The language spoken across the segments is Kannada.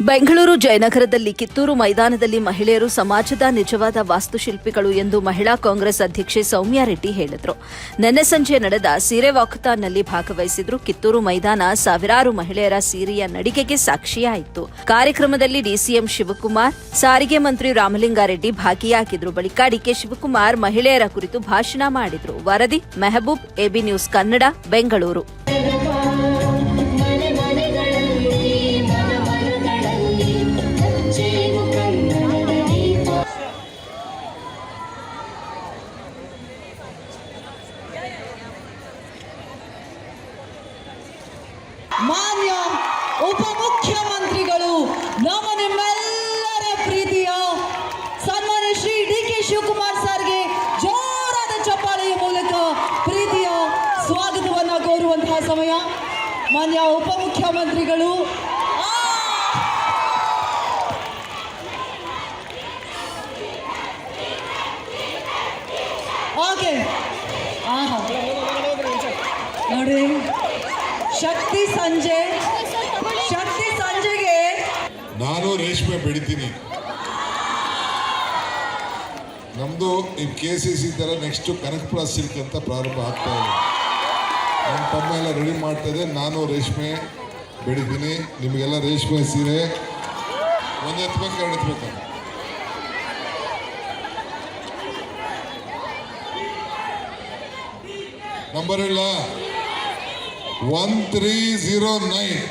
ಬೆಂಗಳೂರು ಜಯನಗರದಲ್ಲಿ ಕಿತ್ತೂರು ಮೈದಾನದಲ್ಲಿ ಮಹಿಳೆಯರು ಸಮಾಜದ ನಿಜವಾದ ವಾಸ್ತುಶಿಲ್ಪಿಗಳು ಎಂದು ಮಹಿಳಾ ಕಾಂಗ್ರೆಸ್ ಅಧ್ಯಕ್ಷೆ ಸೌಮ್ಯಾ ರೆಡ್ಡಿ ಹೇಳಿದರು. ನಿನ್ನೆ ಸಂಜೆ ನಡೆದ ಸೀರೆ ವಾಕಥಾನ್ನಲ್ಲಿ ಭಾಗವಹಿಸಿದ್ರು ಕಿತ್ತೂರು ಮೈದಾನ ಸಾವಿರಾರು ಮಹಿಳೆಯರ ಸೀರೆಯ ನಡಿಗೆಗೆ ಸಾಕ್ಷಿಯಾಯಿತು. ಕಾರ್ಯಕ್ರಮದಲ್ಲಿ ಡಿಸಿಎಂ ಶಿವಕುಮಾರ್, ಸಾರಿಗೆ ಮಂತ್ರಿ ರಾಮಲಿಂಗಾರೆಡ್ಡಿ ಭಾಗಿಯಾಗಿದ್ರು. ಬಳಿಕ ಡಿಕೆ ಶಿವಕುಮಾರ್ ಮಹಿಳೆಯರ ಕುರಿತು ಭಾಷಣ ಮಾಡಿದ್ರು. ವರದಿ, ಮೆಹಬೂಬ್, ಎಬಿ ನ್ಯೂಸ್ ಕನ್ನಡ, ಬೆಂಗಳೂರು. ಉಪಮುಖ್ಯಮಂತ್ರಿಗಳು, ನಮ್ಮ ನಿಮ್ಮೆಲ್ಲರ ಪ್ರೀತಿಯ ಸನ್ಮಾನ್ಯ ಶ್ರೀ ಡಿ ಕೆ ಶಿವಕುಮಾರ್ ಸರ್ಗೆ ಜೋರಾದ ಚಪ್ಪಾಳೆಯ ಮೂಲಕ ಪ್ರೀತಿಯ ಸ್ವಾಗತವನ್ನ ಕೋರುವಂತಹ ಸಮಯ. ಮಾನ್ಯ ಉಪಮುಖ್ಯಮಂತ್ರಿಗಳು ನೋಡಿ ಶಕ್ತಿ ಸಂಜೆ ರೇಷ್ಮೆ ಬೆಳಿತೀನಿ ನಮ್ಮದು ಈ ಕೆ ಸಿ ಸಿ ಥರ ನೆಕ್ಸ್ಟು ಕನಕಪುರ ಸಿಲ್ಕ್ ಅಂತ ಪ್ರಾರಂಭ ಆಗ್ತಾ ಇದೆ. ನಮ್ಮ ತಮ್ಮ ಎಲ್ಲ ರೆಡಿ ಮಾಡ್ತಾ ಇದೆ. ನಾನು ರೇಷ್ಮೆ ಬೆಳಿತೀನಿ ನಿಮಗೆಲ್ಲ ರೇಷ್ಮೆ ಸೀರೆ. ಒಂದು ಎತ್ಬೇಕು ಎರಡು ಎತ್ಬೇಕು ನಂಬರ್ ಇಲ್ಲ. ಒನ್ ತ್ರೀ ಝೀರೋ ನೈನ್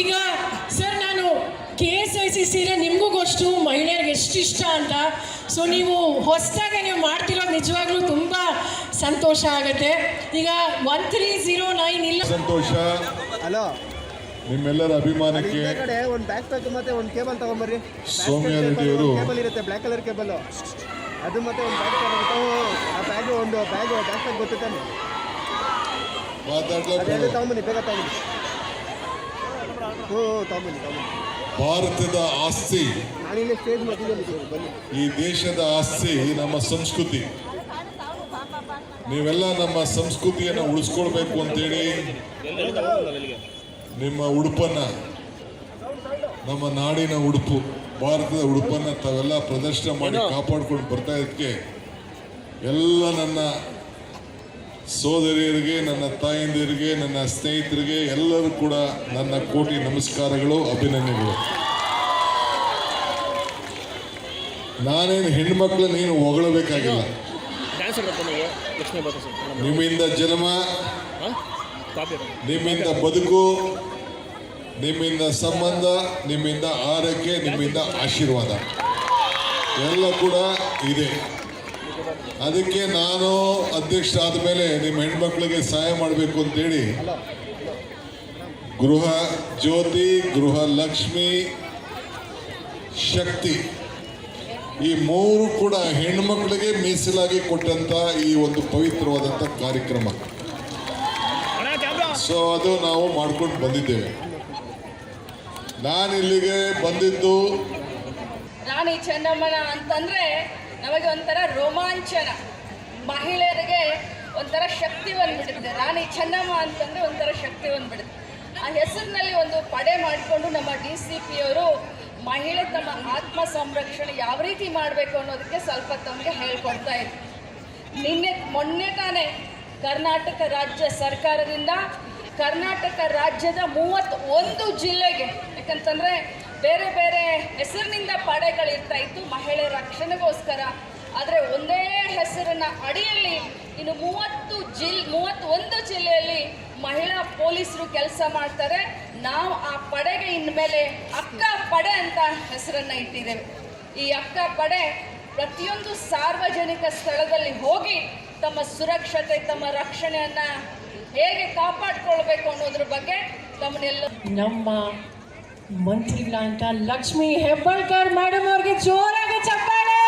ಈಗ ಸರ್ ನಾನು ಕೆ ಎಸ್ ಐ ಸಿ ಸೀರೆ ನಿಮಗೂ ಗೊತ್ತು ಮಹಿಳೆಯರಿಗೆ ಎಷ್ಟು ಇಷ್ಟ ಅಂತ. ಸೊ ನೀವು ಹೊಸದಾಗಿ ನೀವು ಮಾಡ್ತಿರೋದು ನಿಜವಾಗ್ಲೂ ತುಂಬ ಸಂತೋಷ ಆಗುತ್ತೆ. ಈಗ ಒನ್ ತ್ರೀ ಝೀರೋ ನೈನ್ ಇಲ್ಲ. ಸಂತೋಷ. ಹಲೋ ನಿಮ್ಮೆಲ್ಲರ ಅಭಿಮಾನಕ್ಕೆ ಕಡೆ ಒಂದು ಬ್ಯಾಕ್ ಪ್ಯಾಕ್ ಮತ್ತೆ ಒಂದು ಕೇಬಲ್ ತಗೊಂಬರ್ರಿ. ಸೌಮ್ಯ ರೆಡ್ಡಿ ಅವರು ಕೇಬಲ್ ಇರುತ್ತೆ ಬ್ಲ್ಯಾಕ್ ಕಲರ್ ಕೇಬಲ್ ಅದು ಮತ್ತೆ ಒಂದು ಬ್ಯಾಗ್ ತಗೊಂಡು ಆ ಬ್ಯಾಗ್ ಒಂದು ಬ್ಯಾಗ್ ಬ್ಯಾಕ್ ಪ್ಯಾಕ್ ಗೊತ್ತು ತಾನೆ ತಗೊಂಬನ್ನಿ ಬೇಗ ತಗೊಂಬನ್ನಿ. ಹ್ಞೂ ಹ್ಞೂ ತಗೊಂಬನ್ನಿ ತಗೊಂಬನ್ನಿ ಭಾರತದ ಆಸ್ತಿ. ನಾನಿಲ್ಲಿ ಸ್ಟೇಜ್ ಮಧ್ಯದಲ್ಲಿ ಇದ್ದೀನಿ, ಬನ್ನಿ. ಈ ದೇಶದ ಆಸ್ತಿ ನಮ್ಮ ಸಂಸ್ಕೃತಿ. ನೀವೆಲ್ಲ ನಮ್ಮ ಸಂಸ್ಕೃತಿಯನ್ನು ಉಳಿಸ್ಕೊಳ್ಬೇಕು ಅಂತೇಳಿ ನಿಮ್ಮ ಉಡುಪನ್ನ ನಮ್ಮ ನಾಡಿನ ಉಡುಪು ಭಾರತದ ಉಡುಪನ್ನ ತಾವೆಲ್ಲ ಪ್ರದರ್ಶನ ಮಾಡಿ ಕಾಪಾಡ್ಕೊಂಡು ಬರ್ತಾ ಇದಕ್ಕೆ ಎಲ್ಲ ನನ್ನ ಸೋದರಿಯರಿಗೆ ನನ್ನ ತಾಯಂದಿರಿಗೆ ನನ್ನ ಸ್ನೇಹಿತರಿಗೆ ಎಲ್ಲರೂ ಕೂಡ ನನ್ನ ಕೋಟಿ ನಮಸ್ಕಾರಗಳು ಅಭಿನಂದನೆಗಳು. ನಾನೇನು ಹೆಣ್ಮಕ್ಳು ನೀನು ಹೊಗಳಬೇಕಾಗಿಲ್ಲ. ನಿಮ್ಮಿಂದ ಜನ್ಮ ನಿಮ್ಮಿಂದ ಬದುಕು ನಿಮ್ಮಿಂದ ಸಂಬಂಧ ನಿಮ್ಮಿಂದ ಆರೋಗ್ಯ ನಿಮ್ಮಿಂದ ಆಶೀರ್ವಾದ. ಎಲ್ಲ ಕೂಡ ಇದೆ. ಅದಕ್ಕೆ ನಾನು ಅಧ್ಯಕ್ಷ ಆದಮೇಲೆ ನಿಮ್ಮ ಹೆಣ್ಮಕ್ಳಿಗೆ ಸಹಾಯ ಮಾಡಬೇಕು ಅಂತೇಳಿ. ಗೃಹ ಜ್ಯೋತಿ, ಗೃಹ ಲಕ್ಷ್ಮಿ, ಶಕ್ತಿ ಈ ಮೂರು ಕೂಡ ಹೆಣ್ಮಕ್ಳಿಗೆ ಮೀಸಲಾಗಿ ಕೊಟ್ಟಂತ ಈ ಒಂದು ಪವಿತ್ರವಾದಂಥ ಕಾರ್ಯಕ್ರಮ. ಸೊ ಅದು ನಾವು ಮಾಡ್ಕೊಂಡು ಬಂದಿದ್ದೇವೆ. ನಾನು ಇಲ್ಲಿಗೆ ಬಂದಿದ್ದು ರಾಣಿ ಚೆನ್ನಮ್ಮನ ಅಂತಂದ್ರೆ ನಮಗೆ ಒಂಥರ ರೋಮಾಂಚನ. ಮಹಿಳೆಯರಿಗೆ ಒಂಥರ ಶಕ್ತಿ ಬಂದ್ಬಿಡುತ್ತೆ. ರಾಣಿ ಚೆನ್ನಮ್ಮ ಅಂತಂದ್ರೆ ಒಂಥರ ಶಕ್ತಿ ಬಂದ್ಬಿಡುತ್ತೆ. ಆ ಹೆಸರಿನಲ್ಲಿ ಒಂದು ಪಡೆ ಮಾಡಿಕೊಂಡು ನಮ್ಮ ಡಿ ಸಿ ಪಿ ಅವರು ಮಹಿಳೆ ತಮ್ಮ ಆತ್ಮ ಸಂರಕ್ಷಣೆ ಯಾವ ರೀತಿ ಮಾಡಬೇಕು ಅನ್ನೋದಕ್ಕೆ ಸ್ವಲ್ಪ ತಮಗೆ ಹೇಳ್ಕೊಡ್ತಾ ಇದ್ರು. ನಿನ್ನೆ, ಮೊನ್ನೆ ತಾನೇ ಕರ್ನಾಟಕ ರಾಜ್ಯ ಸರ್ಕಾರದಿಂದ ಕರ್ನಾಟಕ ರಾಜ್ಯದ ಮೂವತ್ತೊಂದು ಜಿಲ್ಲೆಗೆ, ಯಾಕಂತಂದರೆ ಬೇರೆ ಬೇರೆ ಹೆಸರಿನಿಂದ ಪಡೆಗಳಿರ್ತಾ ಇತ್ತು. ಮಹಿಳೆ ರಕ್ಷಣೆಗೋಸ್ಕರ. ಆದರೆ ಒಂದೇ ಹೆಸರಿನ ಅಡಿಯಲ್ಲಿ ಇನ್ನು ಮೂವತ್ತು ಜಿಲ್, ಮೂವತ್ತೊಂದು ಜಿಲ್ಲೆಯಲ್ಲಿ ಮಹಿಳಾ ಪೊಲೀಸರು ಕೆಲಸ ಮಾಡ್ತಾರೆ. ನಾವು ಆ ಪಡೆಗೆ ಇನ್ಮೇಲೆ ಅಕ್ಕ ಪಡೆ ಅಂತ ಹೆಸರನ್ನು ಇಟ್ಟಿದ್ದೇವೆ. ಈ ಅಕ್ಕ ಪಡೆ ಪ್ರತಿಯೊಂದು ಸಾರ್ವಜನಿಕ ಸ್ಥಳದಲ್ಲಿ ಹೋಗಿ ತಮ್ಮ ಸುರಕ್ಷತೆ, ತಮ್ಮ ರಕ್ಷಣೆಯನ್ನು ಹೇಗೆ ಕಾಪಾಡಿಕೊಳ್ಬೇಕು ಅನ್ನೋದ್ರ ಬಗ್ಗೆ ತಮ್ಮನ್ನೆಲ್ಲ ನಮ್ಮ ಮಂತ್ರಿಗಳಂತ ಲಕ್ಷ್ಮಿ ಹೆಬ್ಬಾಳ್ಕರ್ ಮೇಡಮ್ ಅವ್ರಿಗೆ ಜೋರಾಗಿ ಚಪ್ಪಾಳೆ!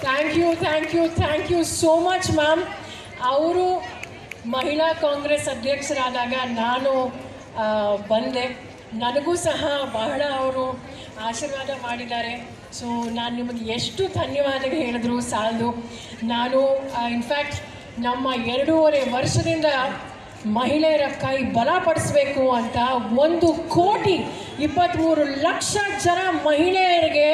Thank you thank you thank you so much ma'am ಅವರು ಮಹಿಳಾ ಕಾಂಗ್ರೆಸ್ ಅಧ್ಯಕ್ಷರಾದಾಗ ನಾನು ಬಂದೆ. ನನಗೂ ಸಹ ಬಹಳ ಅವರು ಆಶೀರ್ವಾದ ಮಾಡಿದ್ದಾರೆ. ಸೊ ನಾನು ನಿಮಗೆ ಎಷ್ಟು ಧನ್ಯವಾದ ಹೇಳಿದ್ರು ಸಾಲದು. ನಾನು ಇನ್ಫ್ಯಾಕ್ಟ್ ನಮ್ಮ ಎರಡೂವರೆ ವರ್ಷದಿಂದ ಮಹಿಳೆಯರ ಕೈ ಬಲಪಡಿಸಬೇಕು ಅಂತ ಒಂದು ಕೋಟಿ ಇಪ್ಪತ್ತ್ಮೂರು ಲಕ್ಷ ಜನ ಮಹಿಳೆಯರಿಗೆ,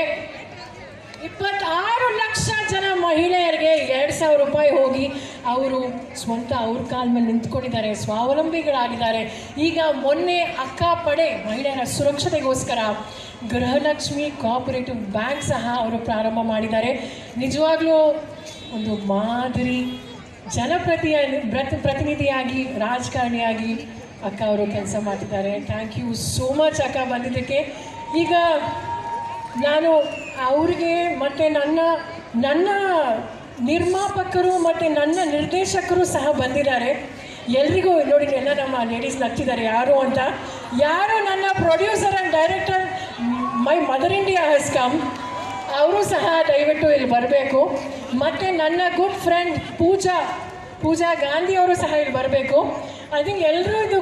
ಇಪ್ಪತ್ತಾರು ಲಕ್ಷ ಜನ ಮಹಿಳೆಯರಿಗೆ ಎರಡು ಸಾವಿರ ರೂಪಾಯಿ ಹೋಗಿ ಅವರು ಸ್ವಂತ ಅವ್ರ ಕಾಲ ಮೇಲೆ ನಿಂತ್ಕೊಂಡಿದ್ದಾರೆ, ಸ್ವಾವಲಂಬಿಗಳಾಗಿದ್ದಾರೆ. ಈಗ ಮೊನ್ನೆ ಅಕ್ಕ ಪಡೆ ಮಹಿಳೆಯರ ಸುರಕ್ಷತೆಗೋಸ್ಕರ ಗೃಹಲಕ್ಷ್ಮಿ ಕೋಆಪರೇಟಿವ್ ಬ್ಯಾಂಕ್ ಸಹ ಅವರು ಪ್ರಾರಂಭ ಮಾಡಿದ್ದಾರೆ. ನಿಜವಾಗ್ಲೂ ಒಂದು ಮಾದರಿ ಜನಪ್ರತಿಯ ಪ್ರತಿ ಪ್ರತಿನಿಧಿಯಾಗಿ, ರಾಜಕಾರಣಿಯಾಗಿ ಅಕ್ಕ ಅವರು ಕೆಲಸ ಮಾಡ್ತಿದ್ದಾರೆ. ಥ್ಯಾಂಕ್ ಯು ಸೋ ಮಚ್ ಅಕ್ಕ ಬಂದಿದ್ದಕ್ಕೆ. ಈಗ ನಾನು ಅವರಿಗೆ ಮತ್ತು ನನ್ನ ನನ್ನ ನಿರ್ಮಾಪಕರು ಮತ್ತು ನನ್ನ ನಿರ್ದೇಶಕರು ಸಹ ಬಂದಿದ್ದಾರೆ. ಎಲ್ರಿಗೂ ನೋಡಿ, ಎಲ್ಲ ನಮ್ಮ ಲೇಡೀಸ್ ನಗ್ತಿದ್ದಾರೆ. ಯಾರು ಅಂತ? ಯಾರು ನನ್ನ producer and director my mother India has come ಅವರು ಸಹ ದಯವಿಟ್ಟು ಇಲ್ಲಿ ಬರಬೇಕು. ಮತ್ತೆ ನನ್ನ ಗುಡ್ ಫ್ರೆಂಡ್ ಪೂಜಾ ಪೂಜಾ ಗಾಂಧಿ ಅವರು ಸಹ ಇಲ್ಲಿ ಬರಬೇಕು. ಐ ಥಿಂಕ್ ಎಲ್ಲರೂ ಇದು